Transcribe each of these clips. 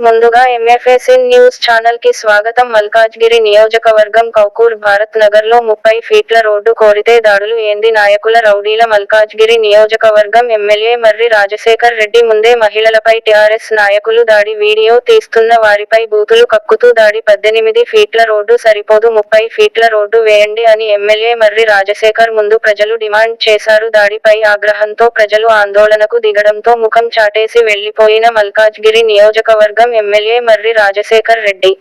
ముందుగా ఎంఎఫ్ఎస్ఎన్ న్యూస్ ఛానల్కి స్వాగతం. మల్కాజ్గిరి నియోజకవర్గం కౌకూర్ భారత్ నగర్లో ముప్పై ఫీట్ల రోడ్డు కోరితే దాడులు ఏంది? నాయకుల రౌడీల మల్కాజ్గిరి నియోజకవర్గం ఎమ్మెల్యే మర్రి రాజశేఖర్ రెడ్డి ముందే మహిళలపై టిఆర్ఎస్ నాయకులు దాడి వీడియో తీస్తున్న వారిపై బూతులు కక్కుతూ దాడి. పద్దెనిమిది ఫీట్ల రోడ్డు సరిపోదు ముప్పై ఫీట్ల రోడ్డు వేయండి అని ఎమ్మెల్యే మర్రి రాజశేఖర్ ముందు ప్రజలు డిమాండ్ చేశారు. దాడిపై ఆగ్రహంతో ప్రజలు ఆందోళనకు దిగడంతో ముఖం చాటేసి వెళ్ళిపోయిన మల్కాజ్గిరి నియోజకవర్గం ఎమ్మెల్యే మర్రి రాజశేఖర్ రెడ్డి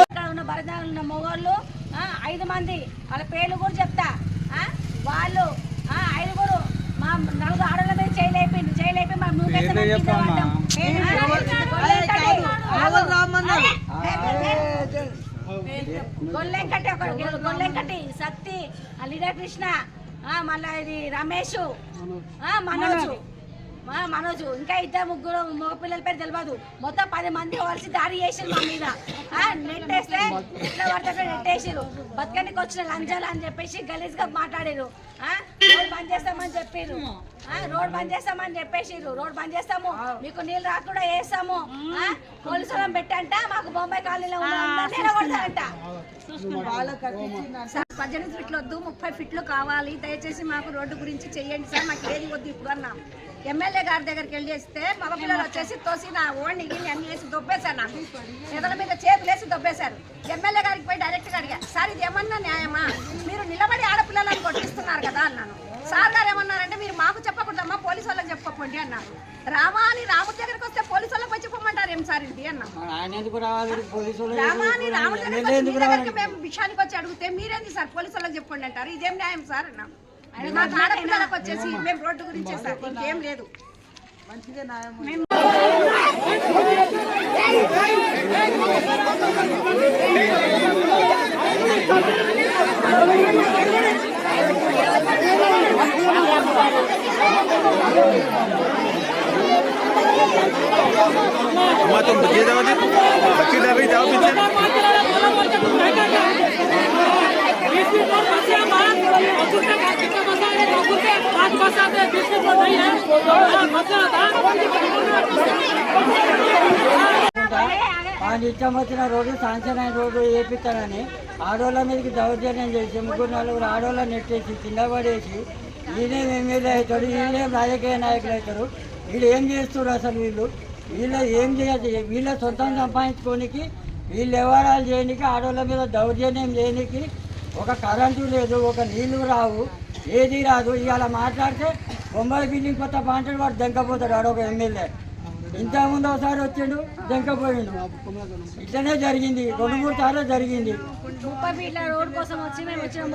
ఇక్కడ ఉన్న భరతనాలు ఉన్న మొగోళ్ళు ఆ, ఐదు మంది. వాళ్ళ పేర్లు కూడా చెప్తా. వాళ్ళు ఆ, ఐదుగురు. మా నలుగురు ఆడల మీద చేయలేపింది చేయలేపి మా. గొల్లెంకటి ఒక గొల్లెంకటి సత్తి లీలా కృష్ణ మళ్ళా ఇది రమేష్. మనోజు. మనోజు ఇంకా ఇద్దరు ముగ్గురు మగ పిల్లల పేరు తెలియదు మొత్తం పది మంది వలసి దారి చేసారు మా మీద. ఆ, నెట్ వేస్తే ఎట్లా పడితే నెట్ వేసారు బతకనికి వచ్చిన లంచాలు అని చెప్పేసి గలీజ్గా మాట్లాడారు ఆ, బంద్ చేస్తామని చెప్పారు ఆ, రోడ్ బంద్ చేస్తామని చెప్పేసిర్రు. రోడ్ బంద్ చేస్తాము. మీకు నీళ్ళు రాకుండా వేస్తాము. ఆ, పోలీసులను పెట్టంట మాకు బొంబాయి కాలనీలో నిలబడతారంట. పద్దెనిమిది ఫీట్లు వద్దు ముప్పై ఫీట్లు కావాలి. దయచేసి మాకు రోడ్డు గురించి చెయ్యండి సార్ మాకు ఏది వద్దు ఇప్పుడు అన్నాం. ఎమ్మెల్యే గారి దగ్గరికి వెళ్ళి చేస్తే మగపిల్లలు వచ్చేసి తోసి నా ఓణి గిన్ని అన్ని వేసి దొబ్బేశారు నాకు. ఎదల మీద చేతులు వేసి దొబ్బేశారు. ఎమ్మెల్యే గారికి పోయి డైరెక్ట్గా అడిగా సార్ ఇది ఏమన్నా న్యాయమా? మీరు నిలబడి ఆడపిల్లలను కొట్టిస్తున్నారు కదా అన్నాను సార్ గారు ఏమన్నారంటే మీరు మాకు చెప్పకూడదమ్మా పోలీసు చెప్పుకోండి అన్నారు. రామా అని రాముడి దగ్గరికి వస్తే పోలీసు వాళ్ళకి పోయి చెప్పమంటారు ఏం సార్ ఇది అన్నాం ఆయన ఎందుకు రావాలి? పోలీసు వాళ్ళు రామాని రాముడి దగ్గరికి వచ్చి మీ దగ్గరికి మేము విషయానికి వచ్చి అడిగితే మీరేంది సార్ పోలీసు వాళ్ళకి చెప్పండి అంటారు? ఇదేం న్యాయం సార్ అన్నాం మాకు ఆడపిల్లలకు వచ్చేసి మేము రోడ్డు గురించే సార్ ఇంకేం లేదు. अम्मा तुम बच्चे जाओ जी बच्ची डर रही जाओ पीछे ఆయన ఇష్టం వచ్చిన రోడ్డు శాంక్షన్ అయిన రోడ్డు వేపిస్తానని ఆడోళ్ళ మీదకి దౌర్జన్యం చేసి ముగ్గురు నలుగురు ఆడోళ్ళని నెట్టేసి కింద పడేసి ఈయనేం ఎమ్మెల్యే అవుతాడు వీళ్ళేం రాజకీయ నాయకులు అవుతారు వీళ్ళు ఏం చేస్తారు అసలు వీళ్ళు? వీళ్ళు ఏం చేయాలి? వీళ్ళ సొంతం సంపాదించుకోనికి వీళ్ళు వ్యవహారాలు చేయడానికి ఆడోళ్ళ మీద దౌర్జన్యం చేయడానికి ఒక కరెంటు లేదు ఒక నీళ్ళు రావు ఏది రాదు. ఇవాళ మాట్లాడితే బొంబాయి బిల్డింగ్ కొత్త పాంటలు వాడు దెంకపోతాడు ఆడొక ఒక ఎమ్మెల్యే. ఇంతకుముందు ఒకసారి వచ్చిండు దెంకపోయిండు. ఇట్లనే జరిగింది రెండు మూడు సార్లు జరిగింది ముప్పై ఫీట్ల రోడ్ కోసం వచ్చి మేము వచ్చిన